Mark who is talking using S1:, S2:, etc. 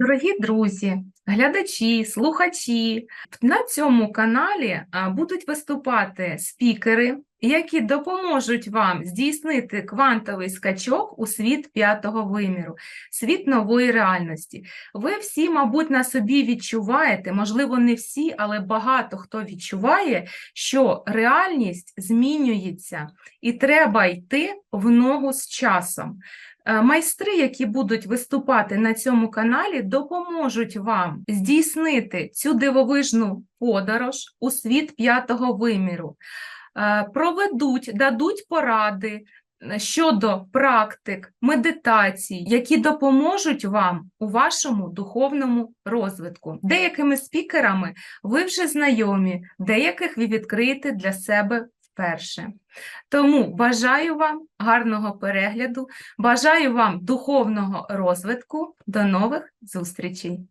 S1: Дорогі друзі, глядачі, слухачі, на цьому каналі будуть виступати спікери, які допоможуть вам здійснити квантовий скачок у світ п'ятого виміру, світ нової реальності. Ви всі, мабуть, на собі відчуваєте, можливо, не всі, але багато хто відчуває, що реальність змінюється, і треба йти в ногу з часом. Е, Майстри, які будуть виступати на цьому каналі, допоможуть вам здійснити цю дивовижну подорож у світ п'ятого виміру, Е, проведуть, дадуть поради е, щодо практик, медитацій, які допоможуть вам у вашому духовному розвитку. Деякими спікерами ви вже знайомі, деяких ви відкриєте для себе вперше. Тому бажаю вам гарного перегляду, бажаю вам духовного розвитку. До нових зустрічей!